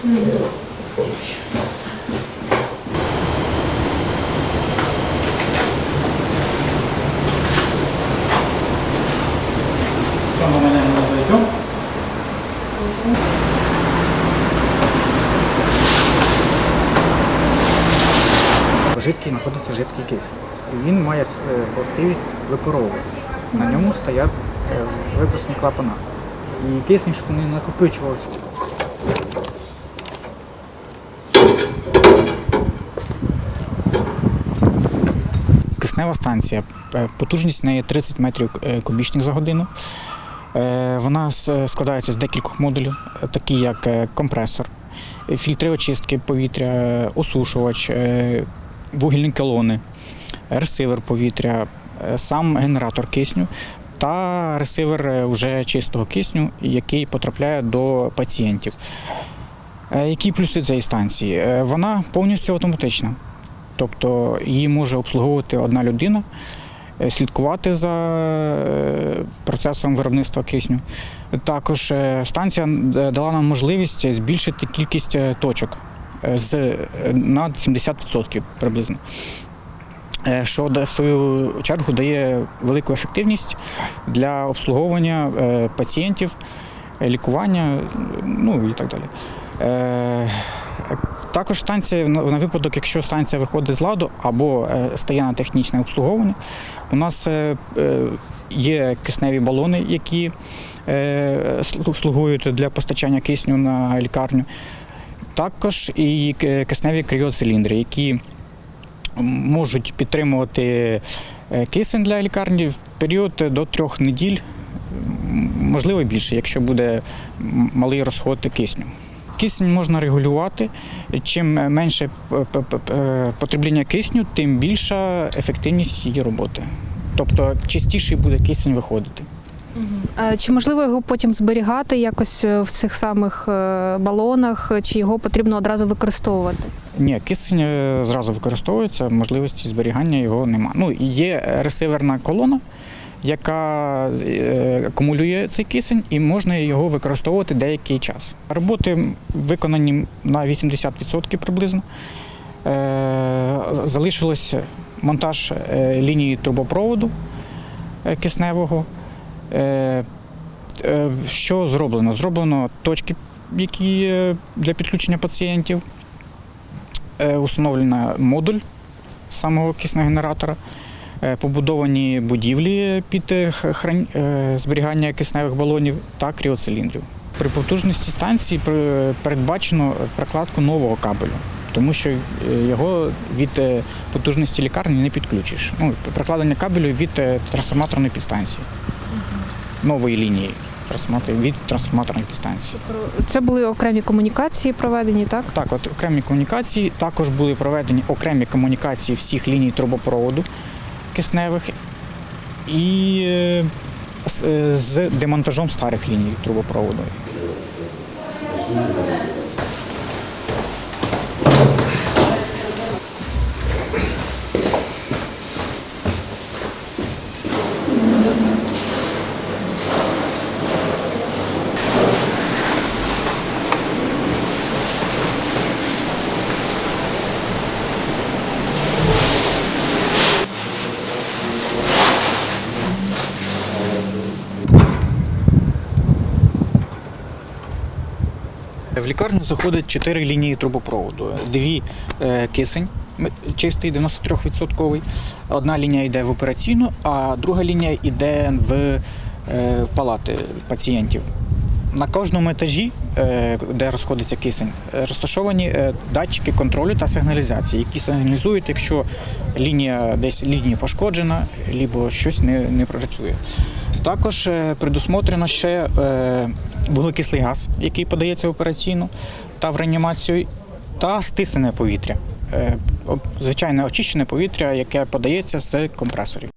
Там у мене не зайдем. В жидкій знаходиться жидкий. І Він має е, властивість випаровуватися. На ньому стоять е, вибросні клапана. І кисень, щоб не накопичувався. Киснева станція. Е, Потужність в неї 30 метрів е, кубічних за годину. Е, Вона складається з декількох модулів, такі як компресор, фільтри очистки повітря, осушувач, вугільні колони, ресивер повітря, сам генератор кисню та ресивер вже чистого кисню, який потрапляє до пацієнтів. Які плюси цієї станції? Вона повністю автоматична. Тобто її може обслуговувати одна людина, е, слідкувати за е, процесом виробництва кисню. Також е, станція дала нам можливість збільшити кількість точок з, на 70% приблизно. Що в свою чергу дає велику ефективність для обслуговування пацієнтів, лікування, ну і так далі. Також станція на випадок, якщо станція виходить з ладу або е, стає на технічне обслуговування, у нас е, е, є кисневі балони, які слугують для постачання кисню на лікарню. Також і кисневі кріоциліндри, які можуть підтримувати кисень для лікарні в період до трьох неділь, можливо більше, якщо буде малий розход кисню. Кисень можна регулювати. Чим менше п- е, потребління кисню, тим більша ефективність її роботи. Тобто частіше буде кисень виходити. А Чи можливо його потім зберігати якось е, в цих самих е, балонах, чи його потрібно одразу використовувати? Ні, кисень е, зразу використовується, можливості зберігання його нема. Ну, є ресиверна колона, яка е, акумулює цей кисень, і можна його використовувати деякий час. Роботи виконані на 80% приблизно. Е, Залишилось монтаж е, лінії трубопроводу кисневого. Що зроблено? Зроблено точки, які для підключення пацієнтів. Установлено модуль самого кисногенератора, е, побудовані будівлі під е, е, зберігання кисневих балонів та кріоциліндрів. При потужності станції передбачено прокладку нового кабелю, тому що е, його від е, потужності лікарні не підключиш. Ну, прокладення кабелю від е, трансформаторної підстанції, нової лінії від трансформаторної підстанції. Це були окремі комунікації проведені, так? Так, от окремі комунікації. Також були проведені окремі комунікації всіх ліній трубопроводу кисневих і е, е, з демонтажом старих ліній трубопроводу. В лікарню заходить чотири лінії трубопроводу. Дві е, кисень чистий, 93%. Одна лінія йде в операційну, а друга лінія йде в, е, палати пацієнтів. На кожному етажі, е, де розходиться кисень, розташовані датчики контролю та сигналізації, які сигналізують, якщо лінія десь лінія пошкоджена, або щось не, не працює. Також предусмотрено ще вуглекислий газ, який подається в операційну та в реанімацію, та стиснене повітря. Е, Звичайне очищене повітря, яке подається з компресорів.